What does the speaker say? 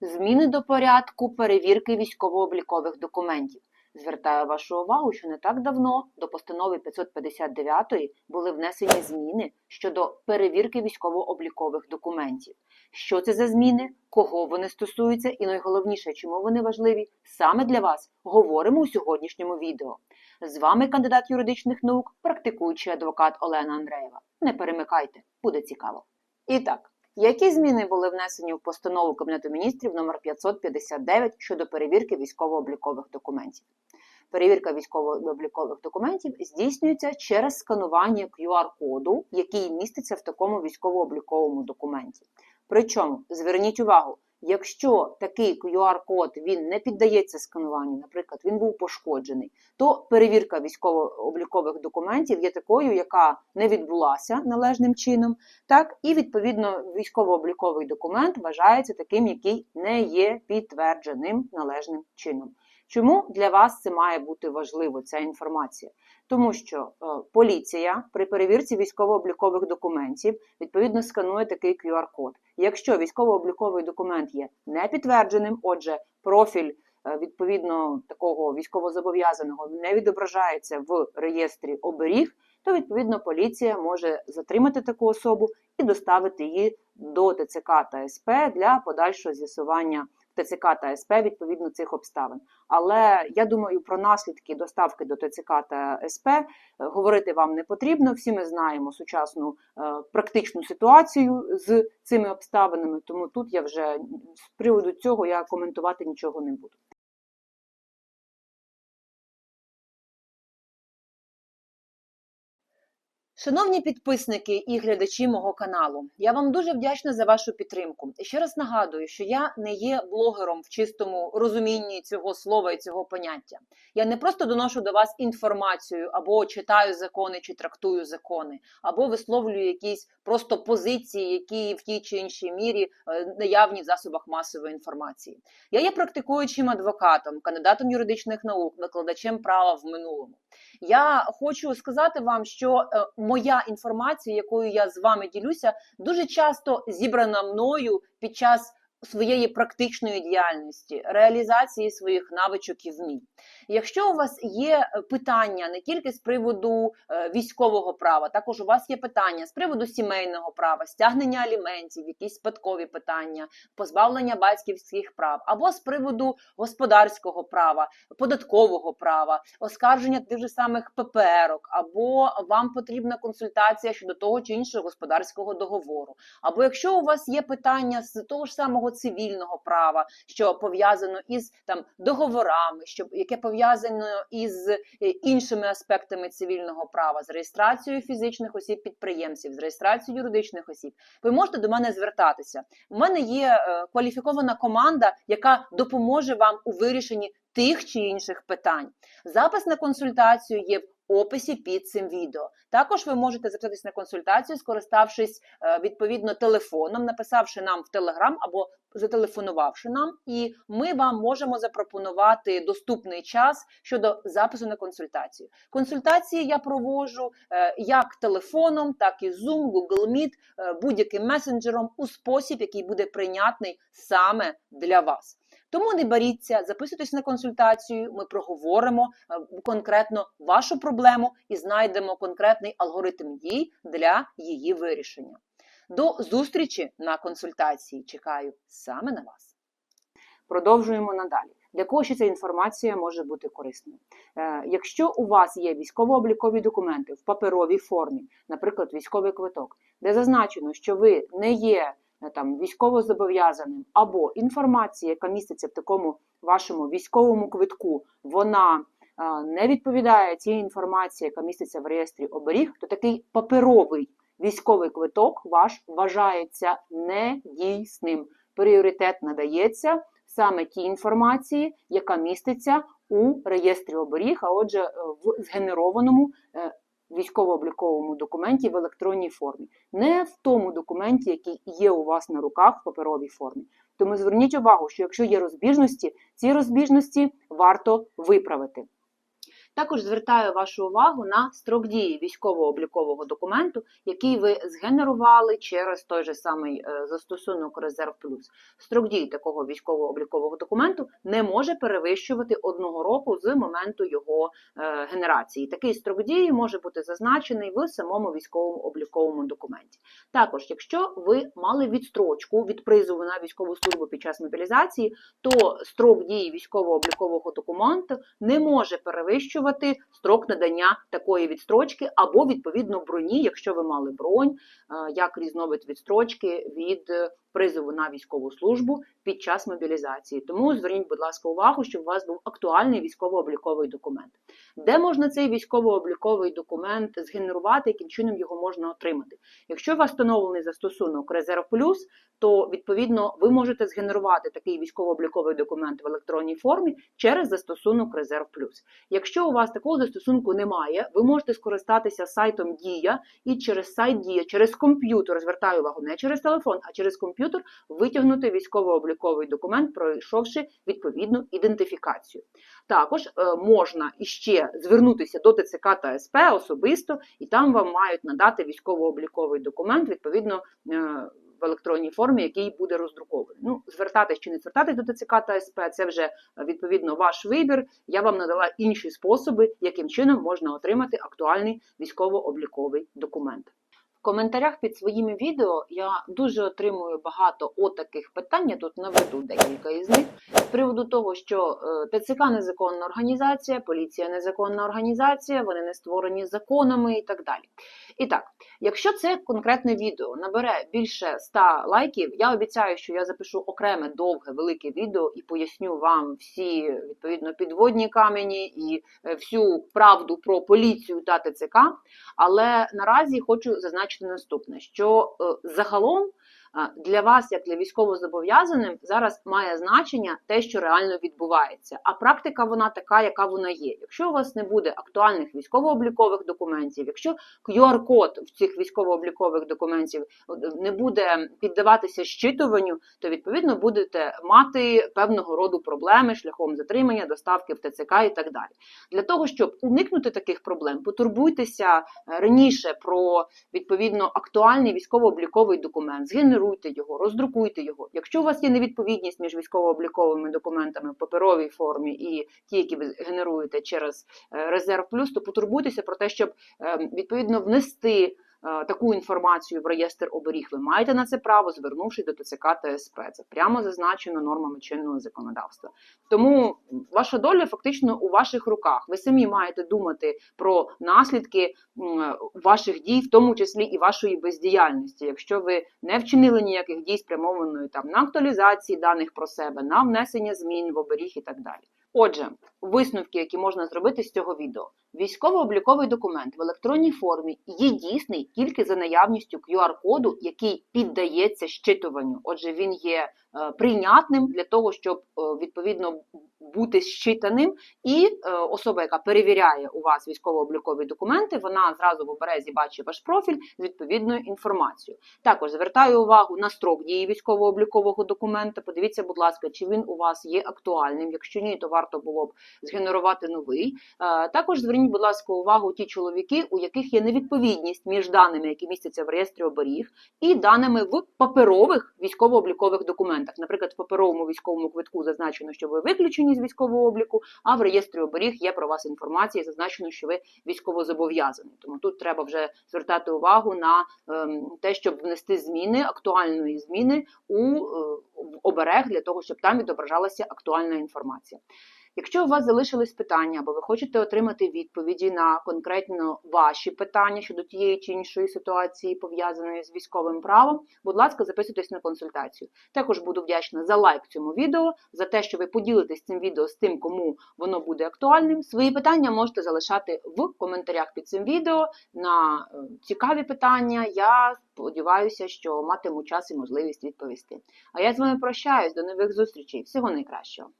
Зміни до порядку перевірки військово-облікових документів. Звертаю вашу увагу, що не так давно до постанови 559 були внесені зміни щодо перевірки військово-облікових документів. Що це за зміни, кого вони стосуються, і найголовніше, чому вони важливі саме для вас, говоримо у сьогоднішньому відео. З вами кандидат юридичних наук, практикуючий адвокат Олена Андреєва. Не перемикайте, буде цікаво. І так, які зміни були внесені в постанову Кабінету міністрів номер 559 щодо перевірки військово-облікових документів? Перевірка військово-облікових документів здійснюється через сканування QR-коду, який міститься в такому військово-обліковому документі. Причому зверніть увагу, якщо такий QR-код він не піддається скануванню, наприклад, він був пошкоджений, то перевірка військово-облікових документів є такою, яка не відбулася належним чином. Так, і відповідно військово-обліковий документ вважається таким, який не є підтвердженим належним чином. Чому для вас це має бути важливо, ця інформація? Тому що е, поліція при перевірці військово-облікових документів відповідно сканує такий QR-код. Якщо військово-обліковий документ є непідтвердженим, отже, профіль е, відповідно такого військовозобов'язаного не відображається в реєстрі оберіг, то відповідно поліція може затримати таку особу і доставити її до ТЦК та СП для подальшого з'ясування ТЦК та СП відповідно цих обставин. Але я думаю, про наслідки доставки до ТЦК та СП е, говорити вам не потрібно. Всі ми знаємо сучасну е, практичну ситуацію з цими обставинами, тому тут я вже з приводу цього я коментувати нічого не буду. Шановні підписники і глядачі мого каналу, я вам дуже вдячна за вашу підтримку. І ще раз нагадую, що я не є блогером в чистому розумінні цього слова і цього поняття. Я не просто доношу до вас інформацію або читаю закони чи трактую закони, або висловлюю якісь просто позиції, які в тій чи іншій мірі е, наявні в засобах масової інформації. Я є практикуючим адвокатом, кандидатом юридичних наук, викладачем права в минулому. Я хочу сказати вам, що е, моя інформація, якою я з вами ділюся, дуже часто зібрана мною під час своєї практичної діяльності, реалізації своїх навичок і вмінь. Якщо у вас є питання не тільки з приводу е, військового права, також у вас є питання з приводу сімейного права, стягнення аліментів, якісь спадкові питання, позбавлення батьківських прав, або з приводу господарського права, податкового права, оскарження тих же самих ППРок, або вам потрібна консультація щодо того чи іншого господарського договору, або якщо у вас є питання з того ж самого цивільного права, що пов'язано із там договорами, що яке пов'язано із е, іншими аспектами цивільного права, з реєстрацією фізичних осіб підприємців, з реєстрацією юридичних осіб, ви можете до мене звертатися. У мене є е, кваліфікована команда, яка допоможе вам у вирішенні тих чи інших питань. Запис на консультацію є в описі під цим відео. Також ви можете записатись на консультацію, скориставшись е, відповідно телефоном, написавши нам в Телеграм або зателефонувавши нам, і ми вам можемо запропонувати доступний час щодо запису на консультацію. Консультації я проводжу е, як телефоном, так і Zoom, Google Meet, е, будь-яким месенджером у спосіб, який буде прийнятний саме для вас. Тому не боріться, записуйтесь на консультацію. Ми проговоримо е, конкретно вашу проблему і знайдемо конкретний алгоритм дій для її вирішення. До зустрічі на консультації. Чекаю саме на вас. Продовжуємо надалі. Для кого ще ця інформація може бути корисною? Е, якщо у вас є військово-облікові документи в паперовій формі, наприклад, військовий квиток, де зазначено, що ви не є там військово-зобов'язаним, або інформація, яка міститься в такому вашому військовому квитку, вона е, не відповідає тій інформації, яка міститься в реєстрі оберіг, то такий паперовий військовий квиток ваш вважається недійсним. Пріоритет надається саме тій інформації, яка міститься у реєстрі оберіг, а отже, е, в згенерованому е, військово-обліковому документі в електронній формі, не в тому документі, який є у вас на руках в паперовій формі. Тому зверніть увагу, що якщо є розбіжності, ці розбіжності варто виправити. Також звертаю вашу увагу на строк дії військово-облікового документу, який ви згенерували через той же самий е, застосунок Резерв Плюс. Строк дії такого військово-облікового документу не може перевищувати одного року з моменту його е, генерації. Такий строк дії може бути зазначений в самому військовому обліковому документі. Також, якщо ви мали відстрочку від призову на військову службу під час мобілізації, то строк дії військово-облікового документу не може перевищувати строк надання такої відстрочки або відповідно броні, якщо ви мали бронь, е, як різновид відстрочки від е, призову на військову службу під час мобілізації. Тому зверніть, будь ласка, увагу, щоб у вас був актуальний військово-обліковий документ. Де можна цей військово-обліковий документ згенерувати, яким чином його можна отримати? Якщо у вас встановлений застосунок Резерв Плюс, то відповідно ви можете згенерувати такий військово-обліковий документ в електронній формі через застосунок Резерв Плюс. Якщо у вас такого застосунку немає, ви можете скористатися сайтом Дія і через сайт Дія, через комп'ютер, звертаю увагу, не через телефон, а через комп'ютер витягнути військово-обліковий документ, пройшовши відповідну ідентифікацію. Також е, можна іще звернутися до ТЦК та СП особисто, і там вам мають надати військово-обліковий документ відповідно. е, в електронній формі, який буде роздрукований. Ну, звертатись чи не звертатись до ТЦК та СП, це вже е, відповідно ваш вибір. Я вам надала інші способи, яким чином можна отримати актуальний військово-обліковий документ. В коментарях під своїми відео я дуже отримую багато отаких питань, я тут наведу декілька із них, з приводу того, що е, ТЦК незаконна організація, поліція незаконна організація, вони не створені законами і так далі. І так, якщо це конкретне відео набере більше 100 лайків, я обіцяю, що я запишу окреме довге велике відео і поясню вам всі відповідно підводні камені і е, всю правду про поліцію та ТЦК. Але наразі хочу зазначити наступне: що е, загалом для вас, як для військовозобов'язаним, зараз має значення те, що реально відбувається. А практика вона така, яка вона є. Якщо у вас не буде актуальних військово-облікових документів, якщо QR-код в цих військово-облікових документів е, не буде піддаватися щитуванню, то відповідно будете мати певного роду проблеми шляхом затримання, доставки в ТЦК і так далі. Для того щоб уникнути таких проблем, потурбуйтеся раніше про відповідно актуальний військово-обліковий документ, згенеруйте його, роздрукуйте його. Якщо у вас є невідповідність між військово-обліковими документами в паперовій формі і ті, які ви генеруєте через е, резерв плюс, то потурбуйтеся про те, щоб е, відповідно внести. Е, Таку інформацію в реєстр оберіг ви маєте на це право, звернувшись до ТЦК та СП. Це прямо зазначено нормами чинного законодавства. Тому ваша доля фактично у ваших руках. Ви самі маєте думати про наслідки ваших дій, в тому числі і вашої бездіяльності. Якщо ви не вчинили ніяких дій спрямованої там на актуалізації даних про себе, на внесення змін в оберіг і так далі. Отже, висновки, які можна зробити з цього відео. Військово-обліковий документ в електронній формі є дійсний тільки за наявністю QR-коду, який піддається щитуванню. Отже, він є е, прийнятним для того, щоб е, відповідно бути щитаним, і е, особа, яка перевіряє у вас військово-облікові документи, вона зразу в оберезі бачить ваш профіль з відповідною інформацією. Також звертаю увагу на строк дії військово-облікового документа. Подивіться, будь ласка, чи він у вас є актуальним. Якщо ні, то варто було б згенерувати новий. Е, Також зверніть, будь ласка, увагу ті чоловіки, у яких є невідповідність між даними, які містяться в реєстрі оберіг, і даними в паперових військово-облікових документах. Наприклад, в паперовому військовому квитку зазначено, що ви виключені з військового обліку, а в реєстрі оберіг є про вас інформація, зазначено, що ви військовозобов'язані. Тому тут треба вже звертати увагу на ем, те, щоб внести зміни, актуальної зміни у е, в оберег для того, щоб там відображалася актуальна інформація. Якщо у вас залишились питання, або ви хочете отримати відповіді на конкретно ваші питання щодо тієї чи іншої ситуації, пов'язаної з військовим правом, будь ласка, записуйтесь на консультацію. Також буду вдячна за лайк цьому відео, за те, що ви поділитесь цим відео з тим, кому воно буде актуальним. Свої питання можете залишати в коментарях під цим відео на е, цікаві питання. Я сподіваюся, що матиму час і можливість відповісти. А я з вами прощаюсь. До нових зустрічей. Всього найкращого.